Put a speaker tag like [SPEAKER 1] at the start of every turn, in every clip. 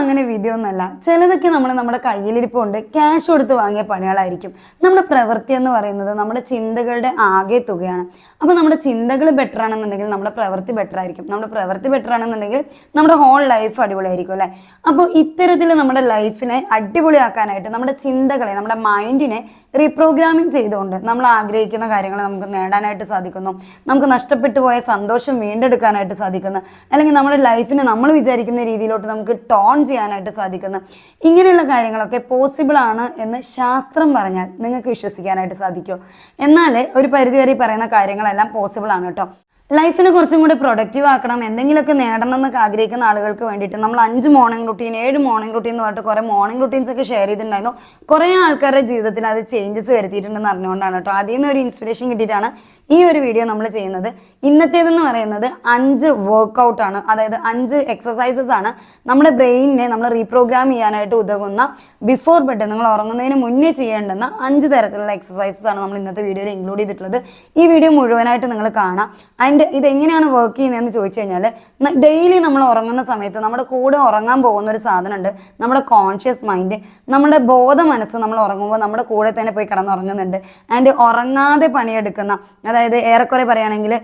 [SPEAKER 1] അങ്ങനെ വിധിയൊന്നുമല്ല ചിലതൊക്കെ നമ്മൾ നമ്മുടെ കയ്യിലിരിപ്പ് കൊണ്ട് ക്യാഷ് കൊടുത്ത് വാങ്ങിയ പണികളായിരിക്കും. നമ്മുടെ പ്രവൃത്തി എന്ന് പറയുന്നത് നമ്മുടെ ചിന്തകളുടെ ആകെ തുകയാണ്. അപ്പോൾ നമ്മുടെ ചിന്തകൾ ബെറ്റർ ആണെന്നുണ്ടെങ്കിൽ നമ്മുടെ പ്രവൃത്തി ബെറ്റർ ആയിരിക്കും. നമ്മുടെ പ്രവൃത്തി ബെറ്റർ ആണെന്നുണ്ടെങ്കിൽ നമ്മുടെ ഹോൾ ലൈഫ് അടിപൊളിയായിരിക്കും അല്ലേ? അപ്പോൾ ഇത്തരത്തിൽ നമ്മുടെ ലൈഫിനെ അടിപൊളിയാക്കാനായിട്ട് നമ്മുടെ ചിന്തകളെ നമ്മുടെ മൈൻഡിനെ റീപ്രോഗ്രാമിംഗ് ചെയ്തുകൊണ്ട് നമ്മൾ ആഗ്രഹിക്കുന്ന കാര്യങ്ങൾ നമുക്ക് നേടാനായിട്ട് സാധിക്കുന്നു. നമുക്ക് നഷ്ടപ്പെട്ടു പോയ സന്തോഷം വീണ്ടെടുക്കാനായിട്ട് സാധിക്കുന്നു. അല്ലെങ്കിൽ നമ്മുടെ ലൈഫിനെ നമ്മൾ വിചാരിക്കുന്ന രീതിയിലോട്ട് നമുക്ക് ടോൺ ചെയ്യാനായിട്ട് സാധിക്കുന്നു. ഇങ്ങനെയുള്ള കാര്യങ്ങളൊക്കെ പോസിബിൾ ആണ് എന്ന് ശാസ്ത്രം പറഞ്ഞാൽ നിങ്ങൾക്ക് വിശ്വസിക്കാനായിട്ട് സാധിക്കുമോ എന്നാൽ ഒരു പരിധിവരെ പറയുന്ന കാര്യങ്ങളെല്ലാം പോസിബിൾ ആണ് കേട്ടോ. ലൈഫിനെ കുറച്ചും കൂടി പ്രൊഡക്റ്റീവ് ആക്കണം എന്തെങ്കിലുമൊക്കെ നേടണം എന്നൊക്കെ ആഗ്രഹിക്കുന്ന ആളുകൾക്ക് വേണ്ടിയിട്ട് നമ്മൾ അഞ്ച് മോർണിംഗ് റുട്ടീൻ ഏഴ് മോർണിംഗ് റുട്ടീൻ എന്ന് പറഞ്ഞിട്ട് കുറേ മോർണിംഗ് റുട്ടീൻസ് ഒക്കെ ഷെയർ ചെയ്തിട്ടുണ്ടായിരുന്നു. കുറേ ആൾക്കാരുടെ ജീവിതത്തിൽ അത് ചേഞ്ചസ് വരുത്തിയിട്ടുണ്ടെന്ന് അറിഞ്ഞുകൊണ്ടാണ് കേട്ടോ. അതിൽ നിന്ന് ഒരു ഇൻസ്പിറേഷൻ കിട്ടിയിട്ടാണ് ഈ ഒരു വീഡിയോ നമ്മൾ ചെയ്യുന്നത് ഇന്നത്തേതെന്ന് പറയുന്നത് അഞ്ച് വർക്കൗട്ട് ആണ്. അതായത് അഞ്ച് എക്സസൈസസ് ആണ് നമ്മുടെ ബ്രെയിനിനെ നമ്മൾ റീപ്രോഗ്രാം ചെയ്യാനായിട്ട് ഉതകുന്ന ബിഫോർ ബെഡ് നിങ്ങൾ ഉറങ്ങുന്നതിന് മുന്നേ ചെയ്യേണ്ടുന്ന അഞ്ച് തരത്തിലുള്ള എക്സസൈസസ് ആണ് നമ്മൾ ഇന്നത്തെ വീഡിയോയിൽ ഇൻക്ലൂഡ് ചെയ്തിട്ടുള്ളത്. ഈ വീഡിയോ മുഴുവനായിട്ട് നിങ്ങൾ കാണാം. ആൻഡ് ഇത് എങ്ങനെയാണ് വർക്ക് ചെയ്യുന്നതെന്ന് ചോദിച്ചു കഴിഞ്ഞാൽ ഡെയിലി നമ്മൾ ഉറങ്ങുന്ന സമയത്ത് നമ്മുടെ കൂടെ ഉറങ്ങാൻ പോകുന്ന ഒരു സാധനമുണ്ട്. നമ്മുടെ കോൺഷ്യസ് മൈൻഡ് നമ്മുടെ ബോധ മനസ്സ് നമ്മൾ ഉറങ്ങുമ്പോൾ നമ്മുടെ കൂടെ തന്നെ പോയി കിടന്നുറങ്ങുന്നുണ്ട്. ആൻഡ് ഉറങ്ങാതെ പണിയെടുക്കുന്ന അതായത് ഏറെക്കുറെ പറയുകയാണെങ്കിൽ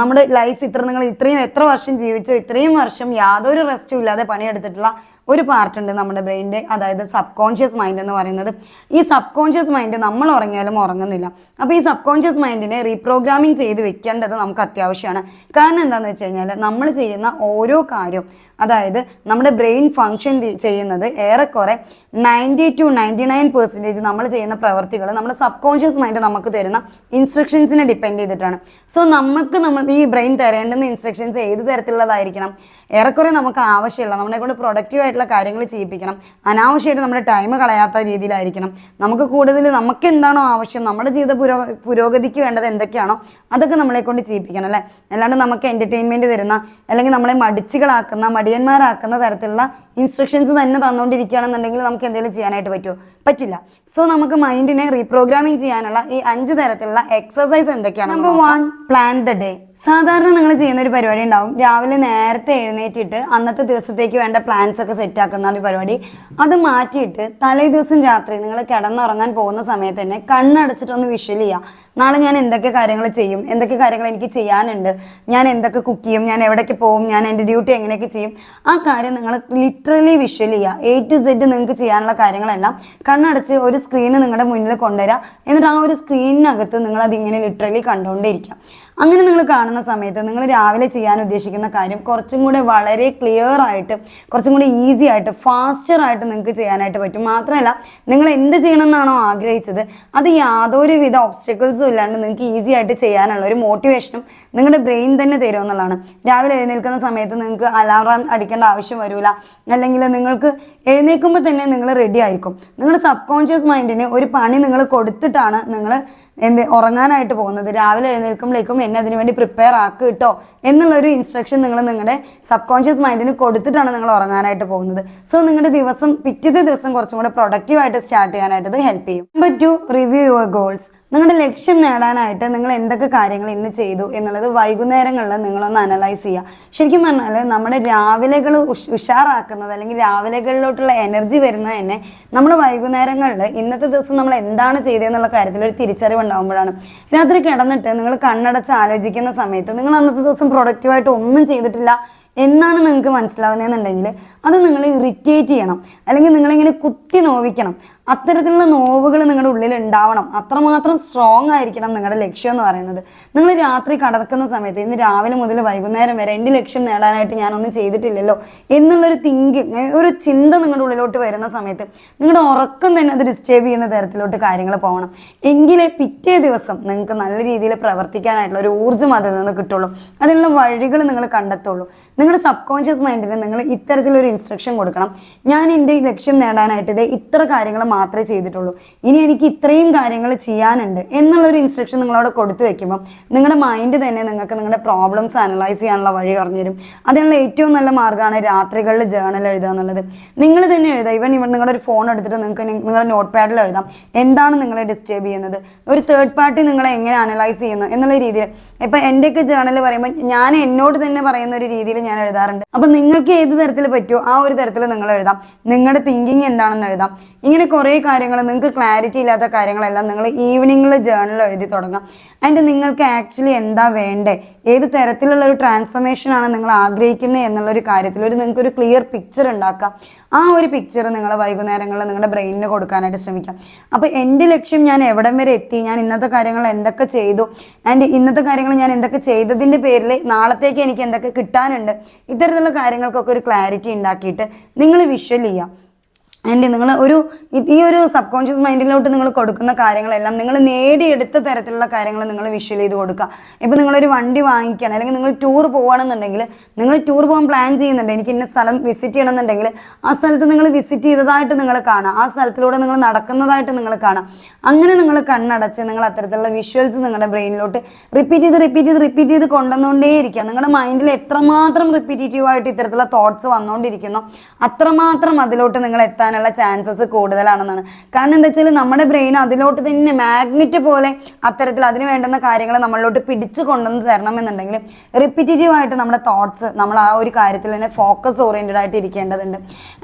[SPEAKER 1] നമ്മുടെ ലൈഫ് ഇത്ര നിങ്ങൾ ഇത്രയും എത്ര വർഷം ജീവിച്ചു ഇത്രയും വർഷം യാതൊരു റെസ്റ്റും ഇല്ലാതെ പണിയെടുത്തിട്ടുള്ള ഒരു പാർട്ട് ഉണ്ട് നമ്മുടെ ബ്രെയിന്റെ അതായത് സബ് കോൺഷ്യസ് മൈൻഡ് എന്ന് പറയുന്നത്. ഈ സബ് കോൺഷ്യസ് മൈൻഡ് നമ്മൾ ഉറങ്ങിയാലും ഉറങ്ങുന്നില്ല. അപ്പോൾ ഈ സബ് കോൺഷ്യസ് മൈൻഡിനെ റീപ്രോഗ്രാമിംഗ് ചെയ്ത് വെക്കേണ്ടത് നമുക്ക് അത്യാവശ്യമാണ്. കാരണം എന്താണെന്ന് വെച്ച് കഴിഞ്ഞാൽ നമ്മൾ ചെയ്യുന്ന ഓരോ കാര്യവും അതായത് നമ്മുടെ ബ്രെയിൻ ഫങ്ഷൻ ചെയ്യുന്നത് ഏറെക്കുറെ ninety two ninety nine percentage നമ്മൾ ചെയ്യുന്ന പ്രവർത്തികൾ നമ്മുടെ സബ് കോൺഷ്യസ് മൈൻഡ് നമുക്ക് തരുന്ന ഇൻസ്ട്രക്ഷൻസിനെ ഡിപ്പെൻഡ് ചെയ്തിട്ടാണ്. സോ നമുക്ക് നമ്മൾ ഈ ബ്രെയിൻ തരേണ്ടുന്ന ഇൻസ്ട്രക്ഷൻസ് ഏത് തരത്തിലുള്ളതായിരിക്കണം? ഏറെക്കുറെ നമുക്ക് ആവശ്യമുള്ള നമ്മളെ കൊണ്ട് പ്രൊഡക്റ്റീവ് ആയിട്ടുള്ള കാര്യങ്ങൾ ചെയ്യിപ്പിക്കണം. അനാവശ്യമായിട്ട് നമ്മുടെ ടൈം കളയാത്ത രീതിയിലായിരിക്കണം. നമുക്ക് കൂടുതൽ നമുക്ക് എന്താണോ ആവശ്യം നമ്മുടെ ജീവിത പുരോ പുരോഗതിക്ക് വേണ്ടത് എന്തൊക്കെയാണോ അതൊക്കെ നമ്മളെ കൊണ്ട് ചെയ്യിപ്പിക്കണം അല്ലേ? അല്ലാണ്ട് നമുക്ക് എന്റർടൈൻമെന്റ് തരുന്ന അല്ലെങ്കിൽ നമ്മളെ മടിച്ചുകളാക്കുന്ന മടിയന്മാരാക്കുന്ന തരത്തിലുള്ള ഇൻസ്ട്രക്ഷൻസ് തന്നെ തന്നുകൊണ്ടിരിക്കുകയാണെന്നുണ്ടെങ്കിൽ നമുക്ക് എന്തെങ്കിലും ചെയ്യാനായിട്ട് പറ്റുമോ? പറ്റില്ല. സോ നമുക്ക് മൈൻഡിനെ റീപ്രോഗ്രാമിംഗ് ചെയ്യാനുള്ള ഈ അഞ്ച് തരത്തിലുള്ള എക്സസൈസ് എന്തൊക്കെയാണ്? Number one plan the day സാധാരണ നിങ്ങൾ ചെയ്യുന്ന ഒരു പരിപാടി ഉണ്ടാവും. രാവിലെ നേരത്തെ എഴുന്നേറ്റിട്ട് അന്നത്തെ ദിവസത്തേക്ക് വേണ്ട പ്ലാൻസ് ഒക്കെ സെറ്റ് ആക്കുന്ന ഒരു പരിപാടി. അത് മാറ്റിയിട്ട് തലേ ദിവസം രാത്രി നിങ്ങൾ കിടന്നുറങ്ങാൻ പോകുന്ന സമയത്ത് തന്നെ കണ്ണടച്ചിട്ടൊന്ന് വിഷ്വൽ ചെയ്യുക. നാളെ ഞാൻ എന്തൊക്കെ കാര്യങ്ങൾ ചെയ്യും? എന്തൊക്കെ കാര്യങ്ങൾ എനിക്ക് ചെയ്യാനുണ്ട്? ഞാൻ എന്തൊക്കെ കുക്ക് ചെയ്യും? ഞാൻ എവിടേക്ക് പോകും? ഞാൻ എന്റെ ഡ്യൂട്ടി എങ്ങനെയൊക്കെ ചെയ്യും? ആ കാര്യം നിങ്ങൾ ലിറ്ററലി വിഷ്വൽ ചെയ്യുക. എ ടു സെഡ് നിങ്ങൾക്ക് ചെയ്യാനുള്ള കാര്യങ്ങളെല്ലാം കണ്ണടച്ച് ഒരു സ്ക്രീന് നിങ്ങളുടെ മുന്നിൽ കൊണ്ടുവരിക. എന്നിട്ട് ആ ഒരു സ്ക്രീനിനകത്ത് നിങ്ങൾ അതിങ്ങനെ ലിറ്ററലി കണ്ടുകൊണ്ടേയിരിക്കുക. അങ്ങനെ നിങ്ങൾ കാണുന്ന സമയത്ത് നിങ്ങൾ രാവിലെ ചെയ്യാൻ ഉദ്ദേശിക്കുന്ന കാര്യം കുറച്ചും കൂടെ വളരെ ക്ലിയർ ആയിട്ട് കുറച്ചും കൂടെ ഈസി ആയിട്ട് ഫാസ്റ്റർ ആയിട്ട് നിങ്ങൾക്ക് ചെയ്യാനായിട്ട് പറ്റും. മാത്രമല്ല നിങ്ങൾ എന്ത് ചെയ്യണമെന്നാണോ ആഗ്രഹിച്ചത് അത് യാതൊരു വിധ ഒബ്സ്റ്റക്കിൾസും ഇല്ലാണ്ട് നിങ്ങൾക്ക് ഈസി ആയിട്ട് ചെയ്യാനുള്ള ഒരു മോട്ടിവേഷനും നിങ്ങളുടെ ബ്രെയിൻ തന്നെ തരുമെന്നുള്ളതാണ് രാവിലെ എഴുന്നേൽക്കുന്ന സമയത്ത് നിങ്ങൾക്ക് അലാറം അടിക്കേണ്ട ആവശ്യം വരില്ല അല്ലെങ്കിൽ നിങ്ങൾക്ക് എഴുന്നേൽക്കുമ്പോൾ തന്നെ നിങ്ങൾ റെഡി ആയിരിക്കും. നിങ്ങളുടെ സബ് കോൺഷ്യസ് മൈൻഡിന് ഒരു പണി നിങ്ങൾ കൊടുത്തിട്ടാണ് നിങ്ങൾ എന്ത് ഉറങ്ങാനായിട്ട് പോകുന്നത്? രാവിലെ എഴുന്നേൽക്കുമ്പോഴേക്കും എന്നെ അതിനുവേണ്ടി പ്രിപ്പയർ ആക്ക് കേട്ടോ എന്നുള്ളൊരു ഇൻസ്ട്രക്ഷൻ നിങ്ങൾ നിങ്ങളുടെ സബ് കോൺഷ്യസ് മൈൻഡിന് കൊടുത്തിട്ടാണ് നിങ്ങൾ ഉറങ്ങാനായിട്ട് പോകുന്നത്. സോ നിങ്ങളുടെ ദിവസം പിറ്റത്തെ ദിവസം കുറച്ചും കൂടെ പ്രൊഡക്റ്റീവായിട്ട് സ്റ്റാർട്ട് ചെയ്യാനായിട്ട് ഇത് ഹെൽപ്പ് ചെയ്യും. Number two review your goals നിങ്ങളുടെ ലക്ഷ്യം നേടാനായിട്ട് നിങ്ങൾ എന്തൊക്കെ കാര്യങ്ങൾ ഇന്ന് ചെയ്തു എന്നുള്ളത് വൈകുന്നേരങ്ങളിൽ നിങ്ങളൊന്ന് അനലൈസ് ചെയ്യുക. ശരിക്കും പറഞ്ഞാൽ നമ്മുടെ രാവിലെകൾ ഉഷാറാക്കുന്നത് അല്ലെങ്കിൽ രാവിലെകളിലോട്ടുള്ള എനർജി വരുന്നത് തന്നെ നമ്മൾ വൈകുന്നേരങ്ങളിൽ ഇന്നത്തെ ദിവസം നമ്മൾ എന്താണ് ചെയ്തതെന്നുള്ള കാര്യത്തിൽ ഒരു തിരിച്ചറിവ് ഉണ്ടാകുമ്പോഴാണ് രാത്രി കിടന്നിട്ട് നിങ്ങൾ കണ്ണടച്ച് ആലോചിക്കുന്ന സമയത്ത് നിങ്ങൾ അന്നത്തെ ദിവസം പ്രൊഡക്റ്റീവായിട്ട് ഒന്നും ചെയ്തിട്ടില്ല എന്നാണ് നിങ്ങൾക്ക് മനസ്സിലാവുന്നതെന്നുണ്ടെങ്കിൽ അത് നിങ്ങൾ ഇറിറ്റേറ്റ് ചെയ്യണം. അല്ലെങ്കിൽ നിങ്ങളിങ്ങനെ കുത്തി നോവിക്കണം. അത്തരത്തിലുള്ള നോവുകൾ നിങ്ങളുടെ ഉള്ളിൽ ഉണ്ടാവണം അത്രമാത്രം സ്ട്രോങ് ആയിരിക്കണം നിങ്ങളുടെ ലക്ഷ്യം എന്ന് പറയുന്നത്. നിങ്ങൾ രാത്രി കടക്കുന്ന സമയത്ത് ഇന്ന് രാവിലെ മുതൽ വൈകുന്നേരം വരെ എന്റെ ലക്ഷ്യം നേടാനായിട്ട് ഞാനൊന്നും ചെയ്തിട്ടില്ലല്ലോ എന്നുള്ളൊരു തിങ്കിങ് ഒരു ചിന്ത നിങ്ങളുടെ ഉള്ളിലോട്ട് വരുന്ന സമയത്ത് നിങ്ങളുടെ ഉറക്കം തന്നെ അത് ഡിസ്റ്റേബ് ചെയ്യുന്ന തരത്തിലോട്ട് കാര്യങ്ങൾ പോകണം. എങ്കിലേ പിറ്റേ ദിവസം നിങ്ങൾക്ക് നല്ല രീതിയിൽ പ്രവർത്തിക്കാനായിട്ടുള്ള ഒരു ഊർജം അതിൽ നിന്ന് കിട്ടുള്ളൂ. അതിനുള്ള വഴികൾ നിങ്ങൾ കണ്ടെത്തുള്ളൂ. നിങ്ങളുടെ സബ് കോൺഷ്യസ് മൈൻഡിന് നിങ്ങൾ ഇത്തരത്തിലൊരു ഇൻസ്ട്രക്ഷൻ കൊടുക്കണം. ഞാൻ എന്റെ ലക്ഷ്യം നേടാനായിട്ട് ഇത് ഇത്ര കാര്യങ്ങൾ മാത്രമേ ചെയ്തിട്ടുള്ളൂ. ഇനി എനിക്ക് ഇത്രയും കാര്യങ്ങൾ ചെയ്യാനുണ്ട് എന്നുള്ളൊരു ഇൻസ്ട്രക്ഷൻ നിങ്ങളവിടെ കൊടുത്തു വെക്കുമ്പം നിങ്ങളുടെ മൈൻഡ് തന്നെ നിങ്ങൾക്ക് നിങ്ങളുടെ പ്രോബ്ലംസ് അനലൈസ് ചെയ്യാനുള്ള വഴി പറഞ്ഞുതരും അതിനുള്ള ഏറ്റവും നല്ല മാർഗമാണ് രാത്രികളിൽ ജേണൽ എഴുതുക എന്നുള്ളത്. നിങ്ങൾ തന്നെ എഴുതുക. ഇവൻ ഇവൻ നിങ്ങളുടെ ഒരു ഫോൺ എടുത്തിട്ട് നിങ്ങൾക്ക് നിങ്ങളുടെ നോട്ട് പാഡിൽ എഴുതാം. എന്താണ് നിങ്ങളെ ഡിസ്റ്റർബ് ചെയ്യുന്നത്? ഒരു തേർഡ് പാർട്ടി നിങ്ങളെ എങ്ങനെ അനലൈസ് ചെയ്യുന്നു എന്നുള്ള രീതിയിൽ. ഇപ്പം എന്റെയൊക്കെ ജേണൽ പറയുമ്പോൾ ഞാൻ എന്നോട് തന്നെ പറയുന്ന ഒരു രീതിയിൽ ഞാൻ എഴുതാറുണ്ട്. അപ്പം നിങ്ങൾക്ക് ഏത് തരത്തിൽ പറ്റുമോ ആ ഒരു തരത്തിൽ നിങ്ങൾ എഴുതാം. നിങ്ങളുടെ തിങ്കിങ് എന്താണെന്ന് എഴുതാം. ഇങ്ങനെ കുറേ കാര്യങ്ങൾ നിങ്ങൾക്ക് ക്ലാരിറ്റി ഇല്ലാത്ത കാര്യങ്ങളെല്ലാം നിങ്ങൾ ഈവനിങ്ങിൽ ജേർണൽ എഴുതി തുടങ്ങാം. അതിന്റെ നിങ്ങൾക്ക് ആക്ച്വലി എന്താ വേണ്ടേ? ഏത് തരത്തിലുള്ള ഒരു ട്രാൻസ്ഫോർമേഷൻ ആണ് നിങ്ങൾ ആഗ്രഹിക്കുന്നത് എന്നുള്ളൊരു കാര്യത്തിൽ ഒരു നിങ്ങൾക്കൊരു ക്ലിയർ പിക്ചർ ഉണ്ടാക്കാം. ആ ഒരു പിക്ചർ നിങ്ങൾ വൈകുന്നേരങ്ങളിൽ നിങ്ങളുടെ ബ്രെയിനിന് കൊടുക്കാനായിട്ട് ശ്രമിക്കാം. അപ്പോൾ എന്റെ ലക്ഷ്യം ഞാൻ എവിടം വരെ എത്തി? ഞാൻ ഇന്നത്തെ കാര്യങ്ങൾ എന്തൊക്കെ ചെയ്തു? ആൻഡ് ഇന്നത്തെ കാര്യങ്ങൾ ഞാൻ എന്തൊക്കെ ചെയ്തതിന്റെ പേരിൽ നാളത്തേക്ക് എനിക്ക് എന്തൊക്കെ കിട്ടാനുണ്ട്? ഇത്തരത്തിലുള്ള കാര്യങ്ങൾക്കൊക്കെ ഒരു ക്ലാരിറ്റി ഉണ്ടാക്കിയിട്ട് നിങ്ങൾ വിഷ്വൽ ചെയ്യാം. ആൻഡ് നിങ്ങൾ ഒരു ഈ- ഒരു സബ് കോൺഷ്യസ് മൈൻഡിലോട്ട് നിങ്ങൾ കൊടുക്കുന്ന കാര്യങ്ങളെല്ലാം നിങ്ങൾ നേടിയെടുത്ത തരത്തിലുള്ള കാര്യങ്ങൾ നിങ്ങൾ വിഷ്വൽ ചെയ്ത് കൊടുക്കുക. ഇപ്പം നിങ്ങളൊരു വണ്ടി വാങ്ങിക്കുകയാണ് അല്ലെങ്കിൽ നിങ്ങൾ ടൂർ പോകുകയാണെന്നുണ്ടെങ്കിൽ നിങ്ങൾ ടൂർ പോകാൻ പ്ലാൻ ചെയ്യുന്നുണ്ട് എനിക്ക് ഇന്ന സ്ഥലം വിസിറ്റ് ചെയ്യണമെന്നുണ്ടെങ്കിൽ ആ സ്ഥലത്ത് നിങ്ങൾ വിസിറ്റ് ചെയ്തതായിട്ട് നിങ്ങൾ കാണാം ആ സ്ഥലത്തിലൂടെ നിങ്ങൾ നടക്കുന്നതായിട്ട് നിങ്ങൾ കാണാം. അങ്ങനെ നിങ്ങൾ കണ്ണടച്ച് നിങ്ങൾ അത്തരത്തിലുള്ള വിഷ്വൽസ് നിങ്ങളുടെ ബ്രെയിനിലോട്ട് റിപ്പീറ്റ് ചെയ്ത് റിപ്പീറ്റ് ചെയ്ത് റിപ്പീറ്റ് ചെയ്ത് കൊണ്ടുവന്നുകൊണ്ടേയിരിക്കുക. നിങ്ങളുടെ മൈൻഡിൽ എത്രമാത്രം റിപ്പീറ്റേറ്റീവായിട്ട് ഇത്തരത്തിലുള്ള തോട്ട്സ് വന്നുകൊണ്ടിരിക്കുന്നു അത്രമാത്രം അതിലോട്ട് നിങ്ങൾ എത്താനുള്ള ചാൻസസ് കൂടുതലാണെന്നാണ്. കാരണം എന്താ വെച്ചാൽ നമ്മുടെ ബ്രെയിൻ അതിലോട്ട് തന്നെ മാഗ്നറ്റ് പോലെ അത്തരത്തിൽ അതിന് വേണ്ടുന്ന കാര്യങ്ങൾ നമ്മളിലോട്ട് പിടിച്ചു കൊണ്ടുവന്ന് തരണം എന്നുണ്ടെങ്കിൽ റിപ്പീറ്റേറ്റീവ് ആയിട്ട് നമ്മുടെ തോട്ട്സ് നമ്മൾ ആ ഒരു കാര്യത്തിൽ തന്നെ ഫോക്കസ് ഓറിയന്റഡ് ആയിട്ട് ഇരിക്കേണ്ടതുണ്ട്.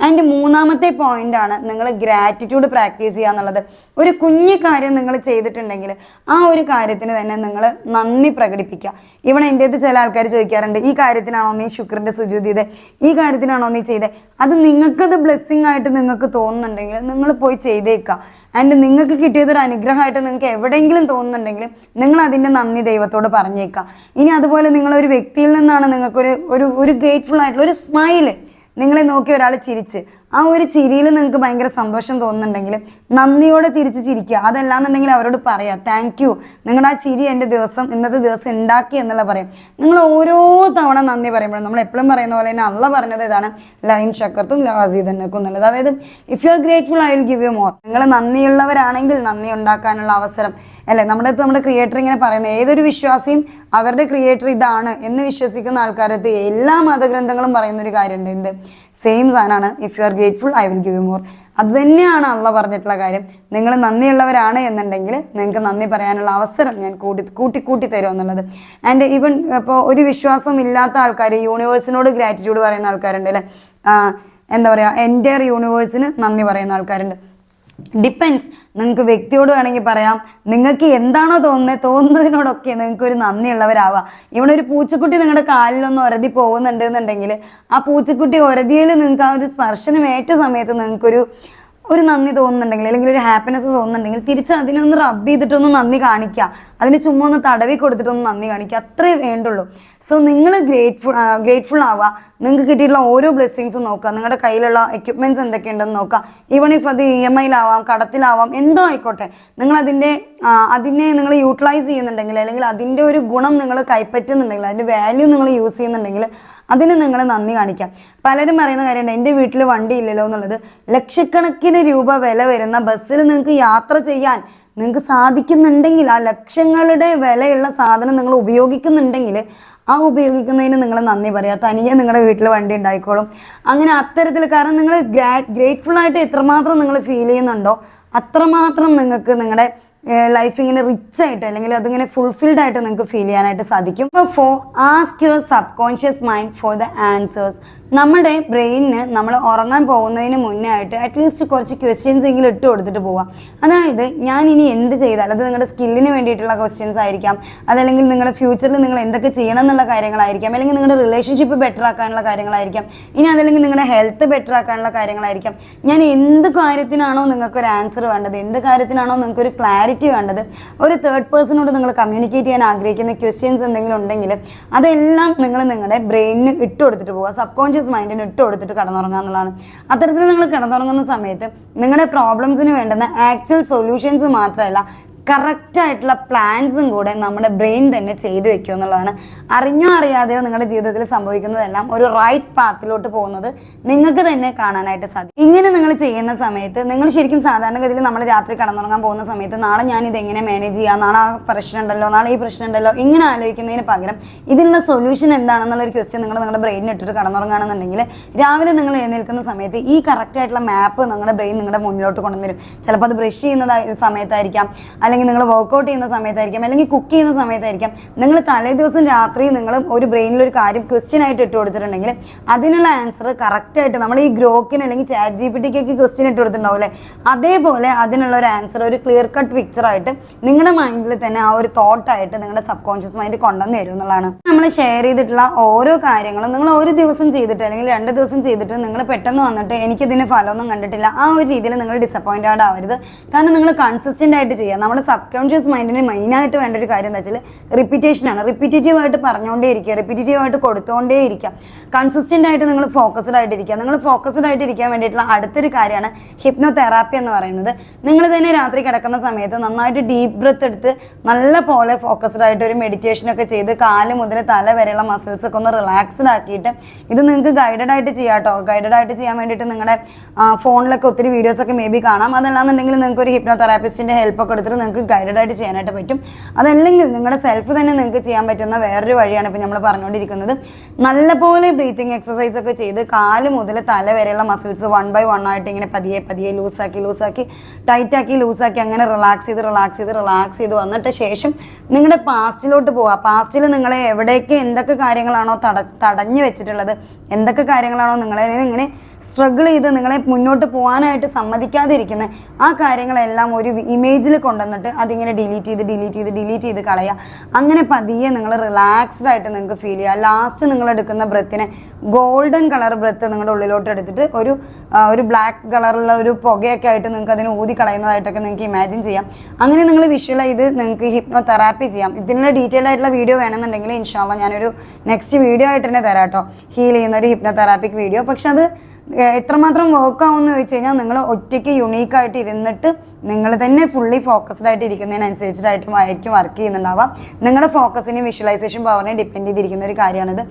[SPEAKER 1] ആൻഡ് മൂന്നാമത്തെ പോയിന്റ് ആണ് നിങ്ങൾ ഗ്രാറ്റിറ്റ്യൂഡ് പ്രാക്ടീസ് ചെയ്യുക എന്നുള്ളത്. ഒരു കുഞ്ഞു കാര്യം നിങ്ങൾ ചെയ്തിട്ടുണ്ടെങ്കിൽ ആ ഒരു കാര്യത്തിന് തന്നെ നിങ്ങൾ നന്ദി പ്രകടിപ്പിക്കുക. ഇവിടെ എന്റെ അടുത്ത് ചില ആൾക്കാർ ചോദിക്കാറുണ്ട് ഈ കാര്യത്തിനാണോ നീ ശുക്രന്റെ സുജൂതി ചെയ്തേ? ഈ കാര്യത്തിനാണോ നീ ചെയ്തത് അത് നിങ്ങൾക്കത് ബ്ലെസ്സിങ് ആയിട്ട് നിങ്ങൾക്ക് തോന്നുന്നുണ്ടെങ്കിൽ നിങ്ങൾ പോയി ചെയ്തേക്കാം ആൻഡ് നിങ്ങൾക്ക് കിട്ടിയത് ഒരു അനുഗ്രഹമായിട്ട് നിങ്ങൾക്ക് എവിടെയെങ്കിലും തോന്നുന്നുണ്ടെങ്കിൽ നിങ്ങൾ അതിന്റെ നന്ദി ദൈവത്തോട് പറഞ്ഞേക്കാം ഇനി അതുപോലെ നിങ്ങളൊരു വ്യക്തിയിൽ നിന്നാണ് നിങ്ങൾക്കൊരു ഒരു ഒരു ഗ്രേറ്റ്ഫുൾ ആയിട്ടുള്ള ഒരു സ്മൈൽ നിങ്ങളെ നോക്കി ഒരാൾ ചിരിച്ച്. ആ ഒരു ചിരിയിൽ നിങ്ങൾക്ക് ഭയങ്കര സന്തോഷം തോന്നുന്നുണ്ടെങ്കിൽ നന്ദിയോടെ തിരിച്ച് ചിരിക്കുക. അതല്ലാന്നുണ്ടെങ്കിൽ അവരോട് പറയാം താങ്ക് യു നിങ്ങളുടെ ആ ചിരി എന്റെ ദിവസം ഇന്നത്തെ ദിവസം ഉണ്ടാക്കി എന്നുള്ള പറയും. നിങ്ങൾ ഓരോ തവണ നന്ദി പറയുമ്പോഴും നമ്മൾ എപ്പോഴും പറയുന്ന പോലെ തന്നെ അള്ള പറഞ്ഞത് ഇതാണ് ലൈൻ ഷക്കർത്തും ലാസീതന്നക്കും എന്നുള്ളത്. അതായത് if you are grateful I will give you more നിങ്ങൾ നന്ദിയുള്ളവരാണെങ്കിൽ നന്ദി ഉണ്ടാക്കാനുള്ള അവസരം അല്ലെ? നമ്മുടെ അടുത്ത് നമ്മുടെ ക്രിയേറ്റർ ഇങ്ങനെ പറയുന്നത് ഏതൊരു വിശ്വാസിയും അവരുടെ ക്രിയേറ്റർ ഇതാണ് എന്ന് വിശ്വസിക്കുന്ന ആൾക്കാരത്ത് എല്ലാ മതഗ്രന്ഥങ്ങളും പറയുന്ന ഒരു കാര്യമുണ്ട്. എന്ത്? സെയിം സാധനമാണ് if you are grateful I will give you more അത് തന്നെയാണ് അള്ള പറഞ്ഞിട്ടുള്ള കാര്യം. നിങ്ങൾ നന്ദിയുള്ളവരാണ് എന്നുണ്ടെങ്കിൽ നിങ്ങൾക്ക് നന്ദി പറയാനുള്ള അവസരം ഞാൻ കൂട്ടി കൂട്ടി കൂട്ടി തരും എന്നുള്ളത്. ആൻഡ് ഈവൻ ഇപ്പോൾ ഒരു വിശ്വാസം ഇല്ലാത്ത ആൾക്കാർ യൂണിവേഴ്സിനോട് ഗ്രാറ്റിറ്റ്യൂഡ് പറയുന്ന ആൾക്കാരുണ്ട് അല്ലേ? എന്താ പറയുക എന്റെ യൂണിവേഴ്സിന് നന്ദി പറയുന്ന ആൾക്കാരുണ്ട്. ഡിപ്പെൻസ് നിങ്ങൾക്ക് വ്യക്തിയോട് വേണമെങ്കിൽ പറയാം. നിങ്ങൾക്ക് എന്താണോ തോന്നുന്നത് തോന്നുന്നതിനോടൊക്കെ നിങ്ങൾക്ക് ഒരു നന്ദിയുള്ളവരാവുക ഇവിടെ ഒരു പൂച്ചക്കുട്ടി നിങ്ങളുടെ കാലിലൊന്ന് ഒരതി പോകുന്നുണ്ട് എന്നുണ്ടെങ്കിൽ ആ പൂച്ചക്കുട്ടി ഒരതിയിൽ നിങ്ങൾക്ക് ആ ഒരു സ്പർശനം ഏറ്റ സമയത്ത് നിങ്ങൾക്കൊരു ഒരു നന്ദി തോന്നുന്നുണ്ടെങ്കിൽ അല്ലെങ്കിൽ ഒരു ഹാപ്പിനെസ് തോന്നുന്നുണ്ടെങ്കിൽ തിരിച്ച് അതിനൊന്ന് റബ്ബ് ചെയ്തിട്ടൊന്ന് നന്ദി കാണിക്കുക അതിന് ചുമ്മാ ഒന്ന് തടവി കൊടുത്തിട്ടൊന്ന് നന്ദി കാണിക്കുക. അത്രേ വേണ്ടുള്ളൂ. സോ നിങ്ങൾ ഗ്രേറ്റ്ഫുൾ ഗ്രേറ്റ്ഫുൾ ആവുക. നിങ്ങൾക്ക് കിട്ടിയിട്ടുള്ള ഓരോ ബ്ലെസ്സിങ്സും നോക്കുക. നിങ്ങളുടെ കയ്യിലുള്ള എക്യുപ്മെന്റ്സ് എന്തൊക്കെയുണ്ടെന്ന് നോക്കുക. ഈവൺ ഇഫ് അത് ഇ എം ഐയിലാവാം കടത്തിലാവാം എന്തോ ആയിക്കോട്ടെ. നിങ്ങൾ അതിന്റെ അതിനെ നിങ്ങൾ യൂട്ടിലൈസ് ചെയ്യുന്നുണ്ടെങ്കിൽ അല്ലെങ്കിൽ അതിന്റെ ഒരു ഗുണം നിങ്ങൾ കൈപ്പറ്റുന്നുണ്ടെങ്കിൽ അതിന്റെ വാല്യൂ നിങ്ങൾ യൂസ് ചെയ്യുന്നുണ്ടെങ്കിൽ അതിന് നിങ്ങൾ നന്ദി കാണിക്കാം. പലരും പറയുന്ന കാര്യമുണ്ട് എന്റെ വീട്ടിൽ വണ്ടി ഇല്ലല്ലോ എന്നുള്ളത്. ലക്ഷക്കണക്കിന് രൂപ വില വരുന്ന ബസ്സിൽ നിങ്ങൾക്ക് യാത്ര ചെയ്യാൻ നിങ്ങൾക്ക് സാധിക്കുന്നുണ്ടെങ്കിൽ ആ ലക്ഷങ്ങളുടെ വിലയുള്ള സാധനം നിങ്ങൾ ഉപയോഗിക്കുന്നുണ്ടെങ്കിൽ ആ ഉപയോഗിക്കുന്നതിന് നിങ്ങൾ നന്ദി പറയാം. തനിയെ നിങ്ങളുടെ വീട്ടിൽ വണ്ടി ഉണ്ടായിക്കോളും. അങ്ങനെ അത്തരത്തിൽ കാരണം നിങ്ങൾ ഗ്രേറ്റ്ഫുൾ ആയിട്ട് എത്രമാത്രം നിങ്ങൾ ഫീൽ ചെയ്യുന്നുണ്ടോ അത്രമാത്രം നിങ്ങൾക്ക് നിങ്ങളുടെ ലൈഫ് ഇങ്ങനെ റിച്ച് ആയിട്ട് അല്ലെങ്കിൽ അതിങ്ങനെ ഫുൾഫിൽഡ് ആയിട്ട് നിങ്ങൾക്ക് ഫീൽ ചെയ്യാനായിട്ട് സാധിക്കും. Four ask your subconscious mind for the answers നമ്മുടെ ബ്രെയിനിന് നമ്മൾ ഉറങ്ങാൻ പോകുന്നതിന് മുന്നേ ആയിട്ട് അറ്റ്ലീസ്റ്റ് കുറച്ച് ക്വസ്റ്റ്യൻസ് എങ്കിലും ഇട്ട് കൊടുത്തിട്ട് പോവാം. അതായത് ഞാൻ ഇനി എന്ത് ചെയ്താൽ അത് നിങ്ങളുടെ സ്കില്ലിന് വേണ്ടിയിട്ടുള്ള ക്വസ്റ്റ്യൻസ് ആയിരിക്കാം. അതല്ലെങ്കിൽ നിങ്ങളുടെ ഫ്യൂച്ചറിൽ നിങ്ങൾ എന്തൊക്കെ ചെയ്യണം എന്നുള്ള കാര്യങ്ങളായിരിക്കാം. അല്ലെങ്കിൽ നിങ്ങളുടെ റിലേഷൻഷിപ്പ് ബെറ്റർ ആക്കാനുള്ള കാര്യങ്ങളായിരിക്കാം. ഇനി അതല്ലെങ്കിൽ നിങ്ങളുടെ ഹെൽത്ത് ബെറ്റർ ആക്കാനുള്ള കാര്യങ്ങളായിരിക്കാം. ഞാൻ എന്ത് കാര്യത്തിനാണോ നിങ്ങൾക്ക് ഒരു ആൻസർ വേണ്ടത് എന്ത് കാര്യത്തിനാണോ നിങ്ങൾക്ക് ഒരു ക്ലാരിറ്റി വേണ്ടത് ഒരു തേർഡ് പേഴ്സണോട് നിങ്ങൾ കമ്മ്യൂണിക്കേറ്റ് ചെയ്യാൻ ആഗ്രഹിക്കുന്ന ക്വസ്റ്റ്യൻസ് എന്തെങ്കിലും ഉണ്ടെങ്കിൽ അതെല്ലാം നിങ്ങൾ നിങ്ങളുടെ ബ്രെയിനിന് ഇട്ട് കൊടുത്തിട്ട് പോവുക സബ് മൈൻഡിന് ഇട്ട് കൊടുത്തിട്ട് കിടന്നുറങ്ങുക എന്നുള്ളതാണ്. അത്തരത്തിൽ നിങ്ങൾ കിടന്നുറങ്ങുന്ന സമയത്ത് നിങ്ങളുടെ പ്രോബ്ലംസിന് വേണ്ടുന്ന ആക്ച്വൽ സൊല്യൂഷൻസ് മാത്രമല്ല കറക്റ്റ് ആയിട്ടുള്ള പ്ലാൻസും കൂടെ നമ്മുടെ ബ്രെയിൻ തന്നെ ചെയ്തു വെക്കുക എന്നുള്ളതാണ്. അറിഞ്ഞോ അറിയാതെയോ നിങ്ങളുടെ ജീവിതത്തിൽ സംഭവിക്കുന്നതെല്ലാം ഒരു റൈറ്റ് പാത്തിലോട്ട് പോകുന്നത് നിങ്ങൾക്ക് തന്നെ കാണാനായിട്ട് സാധിക്കും. ഇങ്ങനെ നിങ്ങൾ ചെയ്യുന്ന സമയത്ത് നിങ്ങൾ ശരിക്കും സാധാരണഗതിയിൽ നമ്മൾ രാത്രി കടന്നുറങ്ങാൻ പോകുന്ന സമയത്ത് നാളെ ഞാൻ ഇത് എങ്ങനെ മാനേജ് ചെയ്യാം? നാളെ ആ പ്രശ്നം ഉണ്ടല്ലോ? നാളെ ഈ പ്രശ്നം ഉണ്ടല്ലോ? ഇങ്ങനെ ആലോചിക്കുന്നതിന് പകരം ഇതിനുള്ള സൊല്യൂഷൻ എന്താണെന്നുള്ള ഒരു ക്വസ്റ്റ്യൻ നിങ്ങൾ നിങ്ങളുടെ ബ്രെയിനിൽ ഇട്ടിട്ട് കടന്നുറങ്ങുകയാണെന്നുണ്ടെങ്കിൽ രാവിലെ നിങ്ങൾ എഴുന്നേൽക്കുന്ന സമയത്ത് ഈ കറക്റ്റ് ആയിട്ടുള്ള മാപ്പ് നിങ്ങളുടെ ബ്രെയിൻ നിങ്ങളുടെ മുന്നിലോട്ട് കൊണ്ടുവരും ചിലപ്പോൾ അത് ബ്രഷ് ചെയ്യുന്ന സമയത്തായിരിക്കാം. അല്ലെങ്കിൽ നിങ്ങൾ വർക്കൗട്ട് ചെയ്യുന്ന സമയത്തായിരിക്കാം അല്ലെങ്കിൽ കുക്ക് ചെയ്യുന്ന സമയത്തായിരിക്കാം നിങ്ങൾ തലേ ദിവസം രാത്രി നിങ്ങൾ ഒരു ബ്രെയിനിൽ ഒരു കാര്യം ക്വസ്റ്റ്യൻ ആയിട്ട് ഇട്ട് കൊടുത്തിട്ടുണ്ടെങ്കിൽ അതിനുള്ള ആൻസർ കറക്റ്റായിട്ട് നമ്മൾ ഈ ഗ്രോക്കിന് അല്ലെങ്കിൽ ചാറ്റ് ജി പി ടിക്കൊക്കെ ക്വസ്റ്റ്യൻ ഇട്ട് കൊടുത്തിട്ടുണ്ടാവില്ലേ അതേപോലെ അതിനുള്ള ഒരു ആൻസർ ഒരു ക്ലിയർ കട്ട് പിക്ചർ ആയിട്ട് നിങ്ങളുടെ മൈൻഡിൽ തന്നെ ആ ഒരു തോട്ടായിട്ട് നിങ്ങളുടെ സബ് കോൺഷ്യസ് മൈൻഡ് കൊണ്ടുവന്ന് തരും എന്നുള്ളതാണ്. നമ്മൾ ഷെയർ ചെയ്തിട്ടുള്ള ഓരോ കാര്യങ്ങളും നിങ്ങൾ ഒരു ദിവസം ചെയ്തിട്ട് അല്ലെങ്കിൽ രണ്ട് ദിവസം ചെയ്തിട്ട് നിങ്ങൾ പെട്ടെന്ന് വന്നിട്ട് എനിക്കിതിന് ഫലമൊന്നും കണ്ടിട്ടില്ല ആ ഒരു രീതിയിൽ നിങ്ങൾ ഡിസപ്പോയിന്റഡ് ആവരുത്. കാരണം നിങ്ങൾ കൺസിസ്റ്റന്റ് ആയിട്ട് ചെയ്യുക നമ്മുടെ സബ് കോൺഷ്യസ് മൈൻഡിന് മെയിനായിട്ട് വേണ്ട ഒരു കാര്യം എന്താ വെച്ചാൽ റിപ്പീറ്റേഷനാണ് റിപ്പീറ്റേറ്റീവ് ആയിട്ട് പറഞ്ഞുകൊണ്ടേ ഇരിക്കുക. റിപ്പീറ്റേറ്റീവ് ആയിട്ട് കൊടുത്തുകൊണ്ടേ ഇരിക്കുക. കൺസിസ്റ്റന്റ് ആയിട്ട് നിങ്ങൾ ഫോക്കസ്ഡ് ആയിട്ട് ആയിട്ടിരിക്കുക. നിങ്ങൾ ഫോക്കസ്ഡ് ആയിട്ട് ഇരിക്കാൻ വേണ്ടിയിട്ടുള്ള അടുത്തൊരു കാര്യമാണ് ഹിപ്നോ തെറാപ്പി എന്ന് പറയുന്നത്. നിങ്ങൾ തന്നെ രാത്രി കിടക്കുന്ന സമയത്ത് നന്നായിട്ട് ഡീപ്പ് ബ്രത്ത് എടുത്ത് നല്ല പോലെ ഫോക്കസ്ഡ് ആയിട്ട് ഒരു മെഡിറ്റേഷൻ ഒക്കെ ചെയ്ത് കാൽ മുതൽ തല വരെയുള്ള മസിൽസ് ഒക്കെ ഒന്ന് റിലാക്സ്ഡ് ആക്കിയിട്ട് ഇത് നിങ്ങൾക്ക് ഗൈഡഡ് ആയിട്ട് ചെയ്യാം കേട്ടോ. ഗൈഡഡ് ആയിട്ട് ചെയ്യാൻ വേണ്ടിയിട്ട് നിങ്ങളുടെ ഫോണിലൊക്കെ ഒത്തിരി വീഡിയോസ് ഒക്കെ മേ ബി കാണാം. അതല്ലാന്നുണ്ടെങ്കിൽ നിങ്ങൾക്ക് ഒരു ഹിപ്നോ ഹെൽപ്പ് ഒക്കെ എടുത്തിട്ട് നിങ്ങൾക്ക് ഗൈഡഡ് ആയിട്ട് ചെയ്യാനായിട്ട് പറ്റും. അതല്ലെങ്കിൽ നിങ്ങളുടെ സെൽഫ് തന്നെ നിങ്ങൾക്ക് ചെയ്യാൻ പറ്റുന്ന വേറൊരു വഴിയാണ് ഇപ്പോൾ നമ്മൾ പറഞ്ഞുകൊണ്ടിരിക്കുന്നത് നല്ലപോലെ ബ്രീത്തിങ് എക്സസൈസ് ഒക്കെ ചെയ്ത് കാൽ മുതൽ തല വരെയുള്ള മസിൽസ് വൺ ബൈ വൺ ആയിട്ട് ഇങ്ങനെ പതിയെ പതിയെ ലൂസാക്കി ലൂസാക്കി ടൈറ്റാക്കി ലൂസാക്കി അങ്ങനെ റിലാക്സ് ചെയ്ത് റിലാക്സ് ചെയ്ത് റിലാക്സ് ചെയ്ത് വന്നിട്ട് ശേഷം നിങ്ങളുടെ പാസ്റ്റിലോട്ട് പോവുക പാസ്റ്റിൽ നിങ്ങളെ എവിടേക്ക് എന്തൊക്കെ കാര്യങ്ങളാണോ തട തടഞ്ഞു വെച്ചിട്ടുള്ളത് എന്തൊക്കെ കാര്യങ്ങളാണോ നിങ്ങളെ ഇങ്ങനെ സ്ട്രഗിൾ ചെയ്ത് നിങ്ങളെ മുന്നോട്ട് പോകാനായിട്ട് സമ്മതിക്കാതിരിക്കുന്ന ആ കാര്യങ്ങളെല്ലാം ഒരു ഇമേജിൽ കൊണ്ടുവന്നിട്ട് അതിങ്ങനെ ഡിലീറ്റ് ചെയ്ത് ഡിലീറ്റ് ചെയ്ത് ഡിലീറ്റ് ചെയ്ത് കളയുക അങ്ങനെ പതിയെ നിങ്ങൾ റിലാക്സ്ഡ് ആയിട്ട് നിങ്ങൾക്ക് ഫീൽ ചെയ്യുക ലാസ്റ്റ് നിങ്ങൾ എടുക്കുന്ന ബ്രത്തിനെ ഗോൾഡൻ കളർ ബ്രത്ത് നിങ്ങളുടെ ഉള്ളിലോട്ട് എടുത്തിട്ട് ഒരു ഒരു ബ്ലാക്ക് കളറുള്ള ഒരു പുകയൊക്കെ ആയിട്ട് നിങ്ങൾക്ക് അതിനെ ഊതി കളയുന്നതായിട്ടൊക്കെ നിങ്ങൾക്ക് ഇമാജിൻ ചെയ്യാം. അങ്ങനെ നിങ്ങൾ വിഷ്വലൈ ചെയ്ത് നിങ്ങൾക്ക് ഹിപ്നോ തെറാപ്പി ചെയ്യാം. ഇതിനുള്ള ഡീറ്റെയിൽ ആയിട്ടുള്ള വീഡിയോ വേണമെന്നുണ്ടെങ്കിൽ ഇൻഷാല്ല ഞാനൊരു നെക്സ്റ്റ് വീഡിയോ ആയിട്ട് തന്നെ തരാം കേട്ടോ ഹീൽ ചെയ്യുന്ന ഒരു ഹിപ്നോ തെറാപ്പിക് വീഡിയോ പക്ഷെ അത് എത്രമാത്രം വർക്ക് ആവുമെന്ന് ചോദിച്ചു കഴിഞ്ഞാൽ നിങ്ങൾ ഒറ്റയ്ക്ക് യുണീക്കായിട്ട് ഇരുന്നിട്ട് നിങ്ങൾ തന്നെ ഫുള്ളി ഫോക്കസ്ഡ് ആയിട്ട് ഇരിക്കുന്നതിനനുസരിച്ചിട്ടായിട്ടും ആയിരിക്കും വർക്ക് ചെയ്യുന്നുണ്ടാവുക. നിങ്ങളുടെ ഫോക്കസിനെയും വിഷ്വലൈസേഷൻ പവറിനെയും ഡിപ്പെൻഡ് ചെയ്തിരിക്കുന്ന ഒരു കാര്യമാണിത്.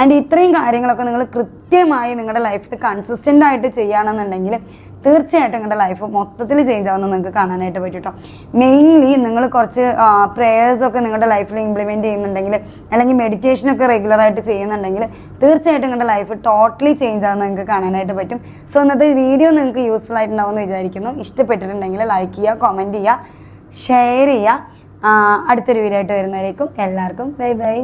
[SPEAKER 1] ആൻഡ് ഇത്രയും കാര്യങ്ങളൊക്കെ നിങ്ങൾ കൃത്യമായി നിങ്ങളുടെ ലൈഫിൽ കൺസിസ്റ്റന്റ് ആയിട്ട് ചെയ്യുകയാണെന്നുണ്ടെങ്കിൽ തീർച്ചയായിട്ടും നിങ്ങളുടെ ലൈഫ് മൊത്തത്തിൽ ചേഞ്ച് ആവുന്നത് നിങ്ങൾക്ക് കാണാനായിട്ട് പറ്റും കേട്ടോ മെയിൻലി നിങ്ങൾ കുറച്ച് പ്രേയേഴ്സൊക്കെ നിങ്ങളുടെ ലൈഫിൽ ഇംപ്ലിമെന്റ് ചെയ്യുന്നുണ്ടെങ്കിൽ അല്ലെങ്കിൽ മെഡിറ്റേഷനൊക്കെ റെഗുലറായിട്ട് ചെയ്യുന്നുണ്ടെങ്കിൽ തീർച്ചയായിട്ടും നിങ്ങളുടെ ലൈഫ് ടോട്ടലി ചേഞ്ച് ആവുന്നത് നിങ്ങൾക്ക് കാണാനായിട്ട് പറ്റും. സോ ഇന്നത്തെ വീഡിയോ നിങ്ങൾക്ക് യൂസ്ഫുൾ ആയിട്ടുണ്ടാവുമെന്ന് വിചാരിക്കുന്നു. ഇഷ്ടപ്പെട്ടിട്ടുണ്ടെങ്കിൽ ലൈക്ക് ചെയ്യുക കമന്റ് ചെയ്യുക ഷെയർ ചെയ്യുക. അടുത്തൊരു വീഡിയോ ആയിട്ട് വരുന്നവരേക്കും എല്ലാവർക്കും ബൈ ബൈ